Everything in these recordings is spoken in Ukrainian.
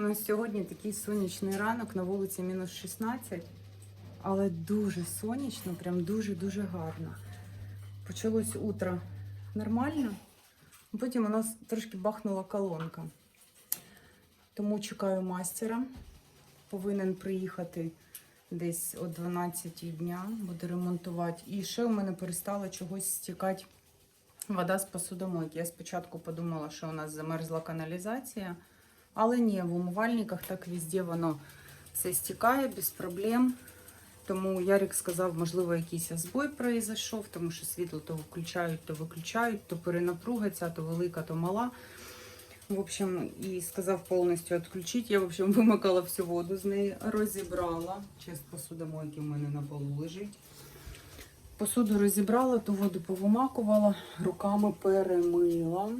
У нас сьогодні такий сонячний ранок, на вулиці мінус 16, але дуже сонячно, прям дуже-дуже гарно. Почалось утро нормально, потім у нас трошки бахнула колонка. Тому чекаю мастера. Повинен приїхати десь о 12 дня, буде ремонтувати. І ще у мене перестала чогось стікати вода з посудомойки. Я спочатку подумала, що у нас замерзла каналізація. Але ні, в умивальниках так везде воно все стікає без проблем. Тому Ярик сказав, можливо, якийсь збой произойшов, тому що світло то включають, то виключають, то перенапруга то велика, то мала. В общем, і сказав повністю відключити. Я, в общем, вимикала всю воду з неї, розібрала. Честь посудомойки в мене на полу лежить. Посуду розібрала, ту воду повимакувала, руками перемила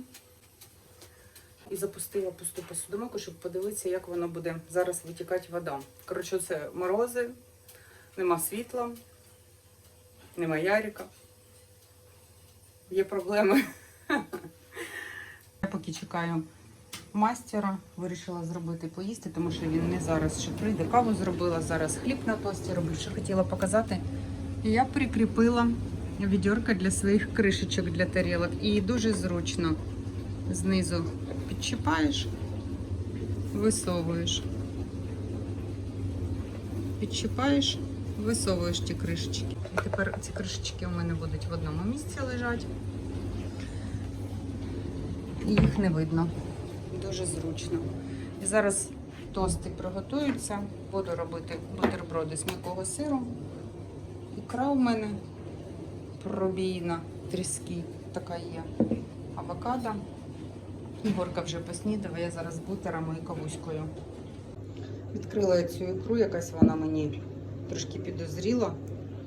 і запустила пусту посудомойку, щоб подивитися, як воно буде зараз витікати вода. Коротше, це морози, нема світла, нема Ярика. Є проблеми. Я поки чекаю мастера, вирішила зробити поїсти, тому що він не зараз ще прийде. Каву зробила, зараз хліб на тості роблю, що хотіла показати. Я прикріпила відьорка для своїх кришечок для тарілок. І дуже зручно знизу підчіпаєш, висовуєш. Підчіпаєш, висовуєш ті кришечки. І тепер ці кришечки у мене будуть в одному місці лежати. І їх не видно. Дуже зручно. І зараз тости приготуються. Буду робити бутерброди з м'якого сиру. Ікра у мене пробійна, тріски така є. Авокадо. Ігорка вже поснідала, я зараз бутерами і кавуською. Відкрила я цю ікру, якась вона мені трошки підозріла.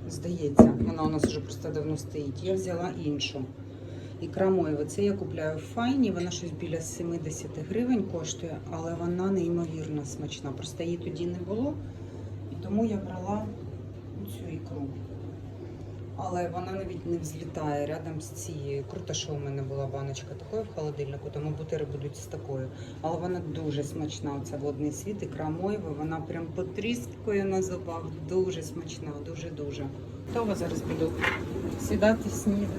Здається, вона у нас вже просто давно стоїть. Я взяла іншу. Ікра Моєва. Це я купляю в файні, вона щось біля 70 гривень коштує, але вона неймовірно смачна. Просто її тоді не було. І тому я брала цю ікру. Але вона навіть не взлітає рядом з цією. Круто, що у мене була баночка такої в холодильнику, тому бутери будуть з такою. Але вона дуже смачна. Оця водний світ, ікра Моєва, вона прям потріскує на зубах. Дуже смачна, дуже-дуже. Готова зараз буду сідати снідати.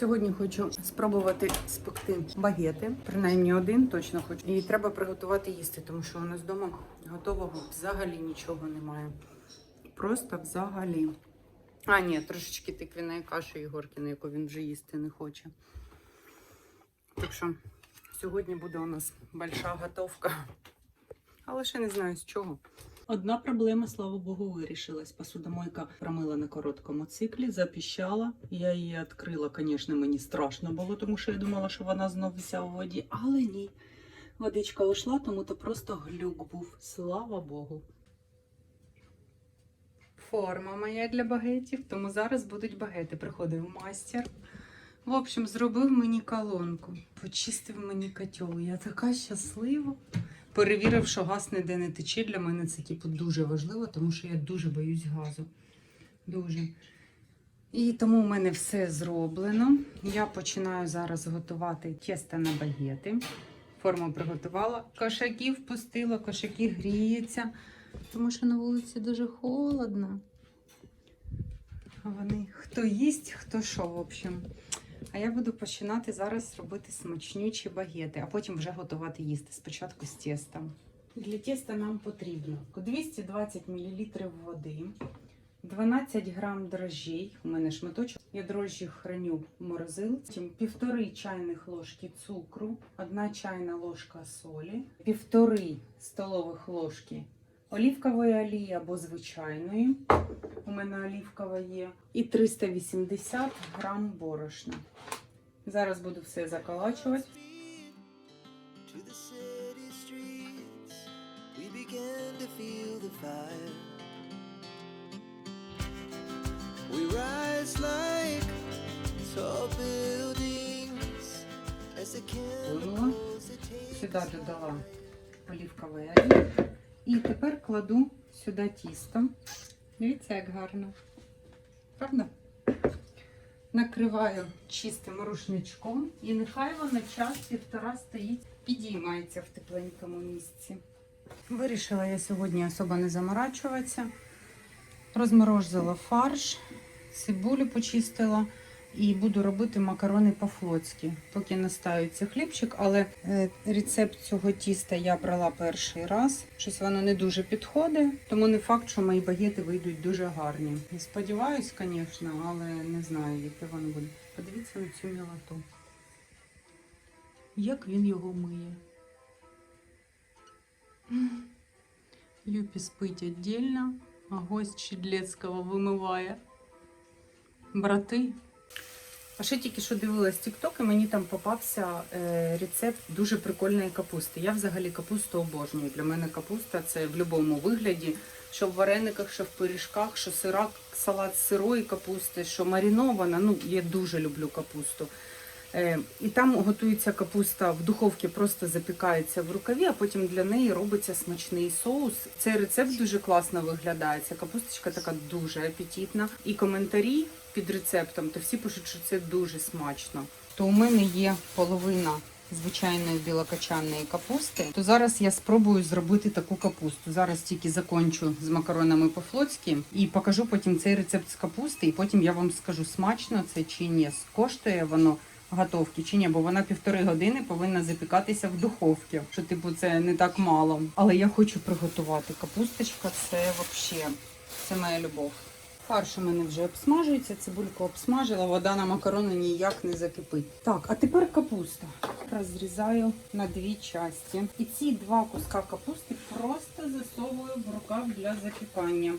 Сьогодні хочу спробувати спекти багети, принаймні один точно хочу. І треба приготувати їсти, тому що у нас вдома готового взагалі нічого немає. Просто взагалі. А, ні, трошечки тиквіної каші Ігоркіна, яку він вже їсти не хоче. Так що сьогодні буде у нас большая готовка. Але ще не знаю з чого. Одна проблема, слава Богу, вирішилась. Посудомойка промила на короткому циклі, запіщала. Я її відкрила, звісно, мені страшно було, тому що я думала, що вона знов вся у воді, але ні. Водичка ушла, тому то просто глюк був. Слава Богу. Форма моя для багетів, тому зараз будуть багети. Приходив майстер. В общем, зробив мені колонку, почистив мені котел. Я така щаслива. Перевірив, що газ ніде не тече. Для мене це типу, дуже важливо, тому що я дуже боюсь газу. Дуже. І тому у мене все зроблено. Я починаю зараз готувати тісто на багети. Форму приготувала. Кошаків пустила, кошаки гріються, тому що на вулиці дуже холодно. А вони хто їсть, хто що, в общем. А я буду починати зараз робити смачнючі багети, а потім вже готувати їсти. Спочатку з тестом. Для теста нам потрібно 220 мл води, 12 грам дрожжей. У мене шматочок. Я дрожжі храню в морозилці. Півтори чайних ложки цукру, одна чайна ложка солі, півтори столових ложки олівкової олії або звичайної. У мене олівкова є. І 380 грам борошна. Зараз буду все заколачувати. We rise like tall buildings as the Сюди додала олівкової олії. І тепер кладу сюди тісто. Дивіться, як гарно. Правда? Накриваю чистим рушничком і нехай воно час півтора стоїть, підіймається в тепленькому місці. Вирішила я сьогодні особо не заморачуватися. Розморозила фарш, цибулю почистила і буду робити макарони по-флотськи. Поки настаюється хлібчик, але е, рецепт цього тіста я брала перший раз. Щось воно не дуже підходить, тому не факт, що мої багети вийдуть дуже гарні. Сподіваюсь, звісно, але не знаю, яке воно буде. Подивіться на цю мілоту. Як він його миє. Люпі спить віддільно, а гость Щедлецького вимиває. Брати. А ще тільки що дивилась TikTok, і мені там попався е, рецепт дуже прикольної капусти. Я взагалі капусту обожнюю. Для мене капуста це в будь-якому вигляді, що в варениках, що в пиріжках, що сира, салат з сирої капусти, що марінована. Ну, я дуже люблю капусту. Е, І там готується капуста в духовці, просто запікається в рукаві, а потім для неї робиться смачний соус. Цей рецепт дуже класно виглядає. Ця капусточка така дуже апетитна. І коментарі під рецептом, то всі пишуть, що це дуже смачно. То у мене є половина звичайної білокачаної капусти. То зараз я спробую зробити таку капусту. Зараз тільки закончу з макаронами по-флотськи і покажу потім цей рецепт з капусти, і потім я вам скажу, смачно це чи ні. Коштує воно готовки чи ні, бо вона півтори години повинна запікатися в духовці. Що типу це не так мало. Але я хочу приготувати. Капусточка це взагалі це моя любов. Фарш у мене вже обсмажується, цибульку обсмажила, вода на макарони ніяк не закипить. Так, а тепер капуста. Розрізаю на дві часті. І ці два куска капусти просто засовую в рукав для запікання.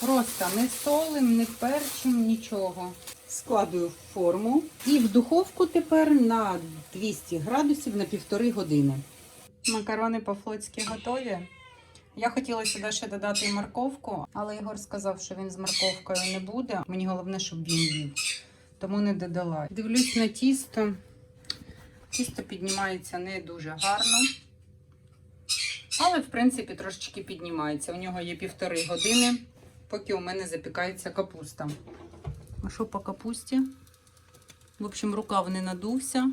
Просто не солим, не перчим, нічого. Складую в форму і в духовку тепер на 200 градусів на півтори години. Макарони по-флотськи готові. Я хотіла сюди ще додати і морковку, але Ігор сказав, що він з морковкою не буде. Мені головне, щоб він їв. Тому не додала. Дивлюсь на тісто. Тісто піднімається не дуже гарно. Але, в принципі, трошечки піднімається. У нього є півтори години, поки у мене запікається капуста. А що по капусті? В общем, рукав не надувся,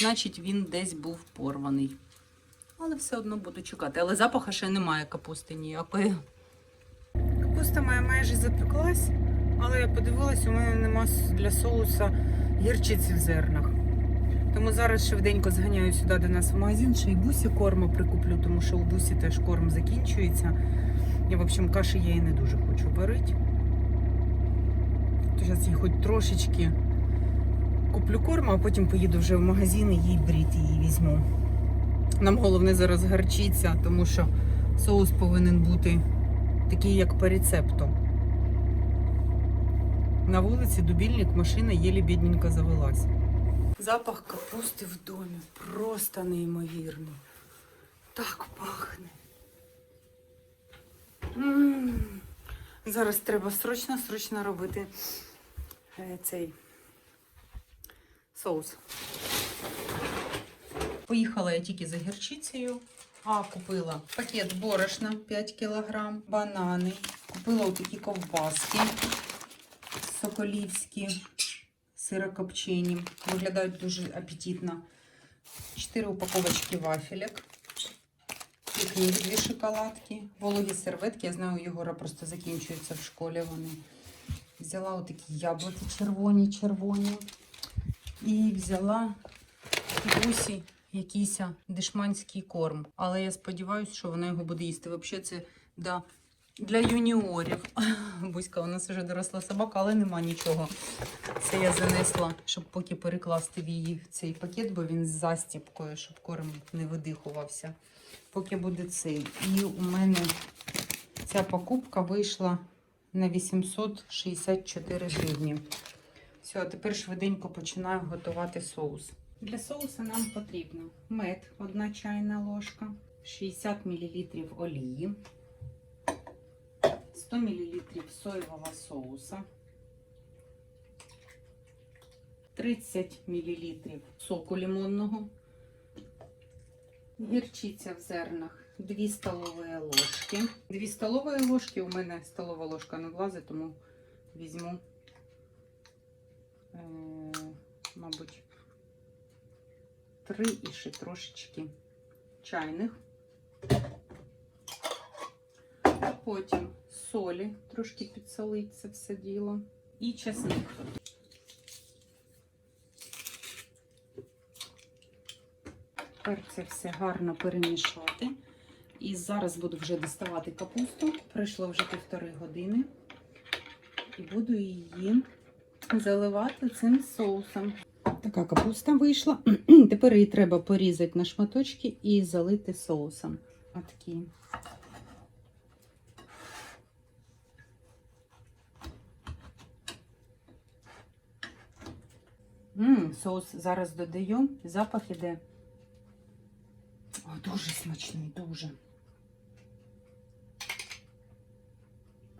значить, він десь був порваний. Але все одно буду чекати. Але запаха ще немає капусти ніякої. Капуста моя майже запеклась, але я подивилась, у мене нема для соуса гірчиці в зернах. Тому зараз швиденько зганяю сюди до нас в магазин, ще й бусі корму прикуплю, тому що у бусі теж корм закінчується. І, в общем, каші я і не дуже хочу варити. То зараз їй хоч трошечки куплю корму, а потім поїду вже в магазин і їй брити її візьму. Нам головне зараз гарчиця, тому що соус повинен бути такий, як по рецепту. На вулиці дубільник, машина єлі бідненько завелась. Запах капусти в домі просто неймовірний. Так пахне. М. Зараз треба срочно-срочно робити е, цей соус. Поїхала я тільки за гірчицею, а купила пакет борошна 5 кг, банани, купила отакі ковбаски соколівські, сирокопчені. Виглядають дуже апетитно. 4 упаковочки вафелек. Пікнік дві шоколадки. Вологі серветки. Я знаю, у Єгора просто закінчуються в школі вони. Взяла отакі яблуки червоні, червоні. І взяла бусі якийсь дешманський корм. Але я сподіваюся, що вона його буде їсти. Взагалі, це да, для юніорів. Буська у нас вже доросла собака, але нема нічого. Це я занесла, щоб поки перекласти в її цей пакет, бо він з застіпкою, щоб корм не видихувався. Поки буде цей. І у мене ця покупка вийшла на 864 гривні. Все, тепер швиденько починаю готувати соус. Для соусу нам потрібно мед, 1 чайна ложка, 60 мл олії, 100 мл соєвого соуса, 30 мл соку лимонного, гірчиця в зернах, 2 столові ложки. 2 столові ложки, у мене столова ложка не влазить, тому візьму, е, мабуть, 3 і ще трошечки чайних. Потім солі, трошки підсолить це все діло. І чесник. Тепер це все гарно перемішати. І зараз буду вже доставати капусту. Пройшло вже півтори години. І буду її заливати цим соусом. Така капуста вийшла. Тепер її треба порізати на шматочки і залити соусом. Отакі. Мм, соус зараз додаю, запах іде. О, дуже смачний, дуже.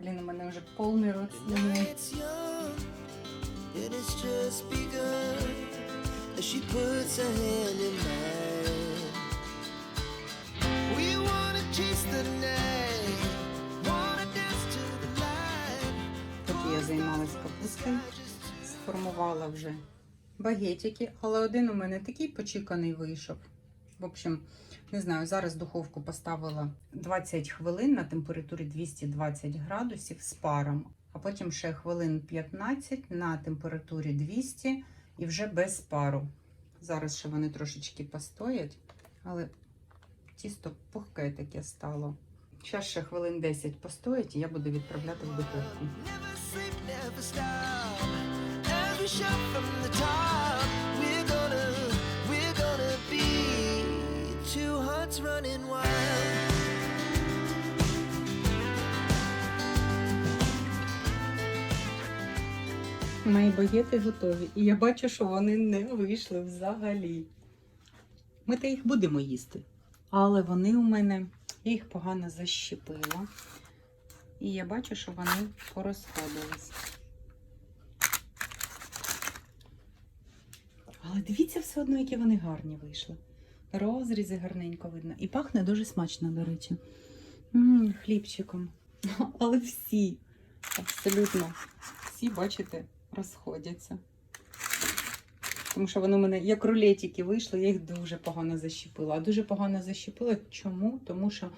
Блін, у мене вже повний рот As she puts her hand in mine, we wanna chase the night, wanna dance to the light. Поки я займалась капустою, сформувала вже багетики, але один у мене такий почеканий вийшов. В общем, не знаю, зараз духовку поставила 20 хвилин на температурі 220 градусів з паром, а потім ще хвилин 15 на температурі 200 і вже без пару. Зараз ще вони трошечки постоять, але тісто пухке таке стало. Зараз ще хвилин 10 постоять, і я буду відправляти в духовку. Never sleep, Мої багети готові. І я бачу, що вони не вийшли взагалі. Ми то їх будемо їсти. Але вони у мене, я їх погано защепила. І я бачу, що вони порозходились. Але дивіться все одно, які вони гарні вийшли. Розрізи гарненько видно. І пахне дуже смачно, до речі. М, хлібчиком. Але всі, абсолютно всі, бачите, розходяться. Тому що вони у мене як рулетики вийшли, я їх дуже погано защепила. А дуже погано защепила. Чому? Тому що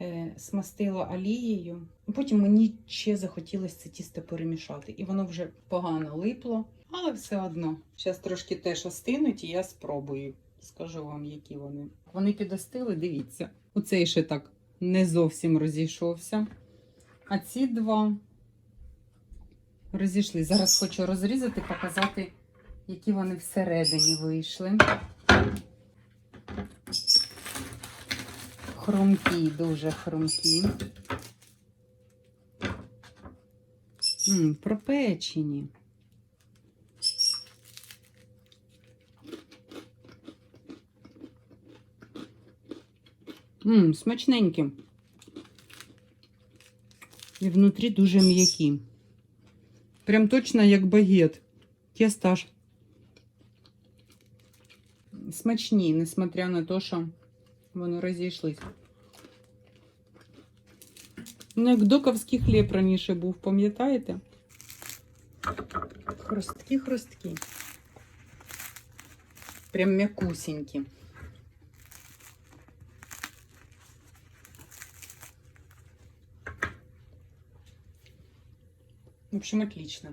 е, смастила олією. Потім мені ще захотілося це тісто перемішати. І воно вже погано липло, але все одно. Зараз трошки теж остинуть, і я спробую. Скажу вам, які вони. Вони підостили, дивіться. Оцей ще так не зовсім розійшовся. А ці два розійшли. Зараз хочу розрізати, показати, які вони всередині вийшли. Хрумкі, дуже хрумкі. М, пропечені. М, смачненькі. І внутрі дуже м'які. Прям точно як багет. Тесто ж смачні, несмотря на те, що вони розійшлись. Ну, як доковський хліб раніше був, пам'ятаєте? Хрусткі, хрусткі. Прям м'якусенькі. Общем, отлично.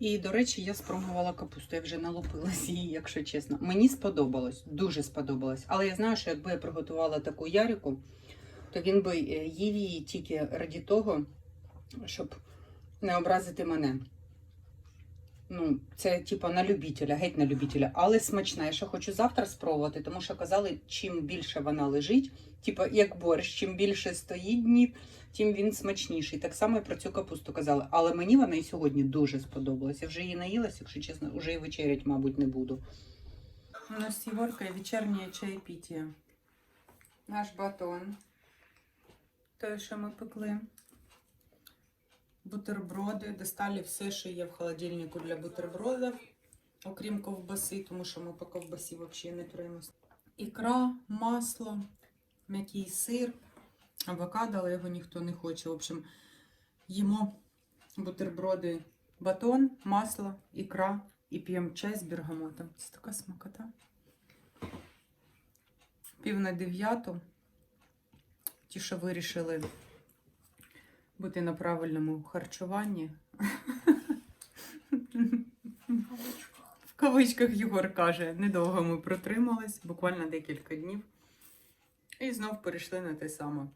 І, до речі, я спробувала капусту, я вже налупилась її, якщо чесно. Мені сподобалось, дуже сподобалось. Але я знаю, що якби я приготувала таку ярику, то він би е, їв її тільки раді того, щоб не образити мене. Ну, це типа на любителя, геть на любителя, але смачна. Я ще хочу завтра спробувати, тому що казали, чим більше вона лежить, типа як борщ, чим більше стоїть днів, тим він смачніший. Так само і про цю капусту казали. Але мені вона і сьогодні дуже сподобалася. Вже її наїлася, якщо чесно, вже і вечерять, мабуть, не буду. У нас з Єгоркою вечірнє чаєпіття. Наш батон. Те, що ми пекли. Бутерброди. Достали все, що є в холодильнику для бутербродів, окрім ковбаси, тому що ми по ковбасі взагалі не тримаємося. Ікра, масло, м'який сир, авокадо, але його ніхто не хоче. В общем, їмо бутерброди, батон, масло, ікра і п'ємо чай з бергамотом. Це така смакота. Пів на дев'яту. Ті, що вирішили бути на правильному харчуванні. В кавичках Єгор каже, недовго ми протримались, буквально декілька днів. І знов перейшли на те саме.